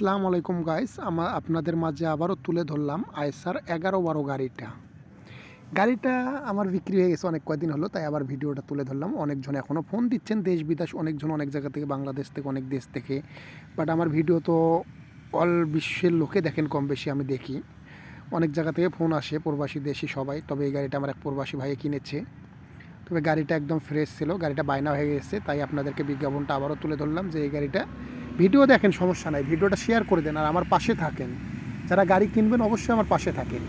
আসসালামু আলাইকুম গাইস আমার আপনাদের মাঝে আবারও তুলে ধরলাম আইসার এগারো বারো গাড়িটা। গাড়িটা আমার বিক্রি হয়ে গেছে অনেক কয়দিন হলো, তাই আবার ভিডিওটা তুলে ধরলাম। অনেকজন এখনও ফোন দিচ্ছেন, দেশ, বিদেশ, অনেকজন অনেক জায়গা থেকে, বাংলাদেশ থেকে, অনেক দেশ থেকে। বাট আমার ভিডিও তো অল বিশ্বের লোকে দেখেন কম বেশি, আমি দেখি। অনেক জায়গা থেকে ফোন আসে, প্রবাসী দেশি সবাই, তবে এই গাড়িটা আমার এক প্রবাসী ভাইয়ে কিনেছে। তবে গাড়িটা একদম ফ্রেশ ছিল, গাড়িটা বায়না হয়ে গেছে, তাই আপনাদেরকে বিজ্ঞাপনটা আবারও তুলে ধরলাম যে এই গাড়িটা ভিডিও দেখেন, সমস্যা নাই। ভিডিওটা শেয়ার করে দেন আর আমার পাশে থাকেন। যারা গাড়ি কিনবেন, অবশ্যই আমার পাশে থাকেন।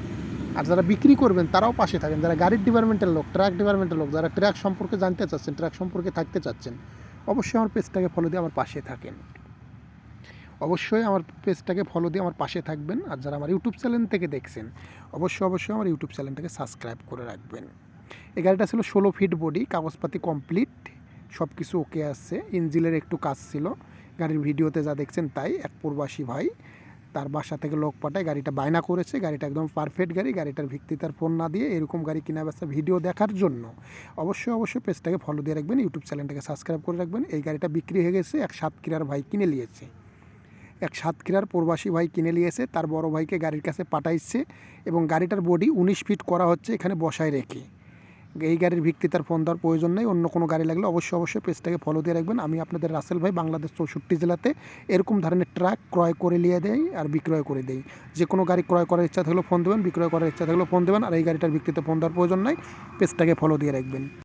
আর যারা বিক্রি করবেন, তারাও পাশে থাকেন। যারা গাড়ির ডিপার্টমেন্টের লোক ট্রাক ডিপার্টমেন্টের লোক, যারা ট্র্যাক সম্পর্কে জানতে চাচ্ছেন ট্র্যাক সম্পর্কে থাকতে চাচ্ছেন, অবশ্যই আমার পেজটাকে ফলো দিয়ে আমার পাশে থাকেন। অবশ্যই আমার পেজটাকে ফলো দিয়ে আমার পাশে থাকবেন। আর যারা আমার ইউটিউব চ্যানেল থেকে দেখছেন, অবশ্যই অবশ্যই আমার ইউটিউব চ্যানেলটাকে সাবস্ক্রাইব করে রাখবেন। এই গাড়িটা ছিল ষোলো ফিট বডি কাগজপাতি কমপ্লিট সব কিছু ওকে আছে। ইঞ্জিলের একটু কাজ ছিল। গাড়ির ভিডিওতে যা দেখছেন তাই, এক প্রবাসী ভাই তার বাসা থেকে লোক পাঠায়, গাড়িটা বায়না করেছে, গাড়িটা একদম পারফেক্ট গাড়ি, গাড়িটার ভিত্তি তার ফোন না দিয়ে এরকম গাড়ি কিনা বেচা ভিডিও দেখার জন্য। অবশ্যই অবশ্যই পেজটাকে ফলো দিয়ে রাখবেন ইউটিউব চ্যানেলটাকে সাবস্ক্রাইব করে রাখবেন। এই গাড়িটা বিক্রি হয়ে গেছে, এক সাতক্ষীরার ভাই কিনে নিয়েছে। এক সাতক্ষীরার প্রবাসী ভাই কিনে নিয়েছে, তার বড় ভাইকে গাড়ির কাছে পাঠাইছে এবং গাড়িটার বডি উনিশ ফিট করা হচ্ছে এখানে বসায় রেখে। এই গাড়ির ভিত্তিতে তার ফোন দেওয়ার প্রয়োজন নেই। অন্য কোনো গাড়ি লাগলে অবশ্যই অবশ্যই পেজটাকে ফলো দিয়ে রাখবেন। আমি আপনাদের রাসেল ভাই, বাংলাদেশ চৌষট্টি জেলাতে এরকম ধরনের ট্রাক ক্রয় করে নিয়ে দেয় আর বিক্রয় করে দেয় যে কোনো গাড়ি ক্রয় করার ইচ্ছা থাকলেও ফোন দেবেন, বিক্রয় করার ইচ্ছা থাকলেও ফোন দেবেন, আর এই গাড়িটার ভিত্তিতে ফোন দেওয়ার প্রয়োজন নাই। পেজটাকে ফলো দিয়ে রাখবেন।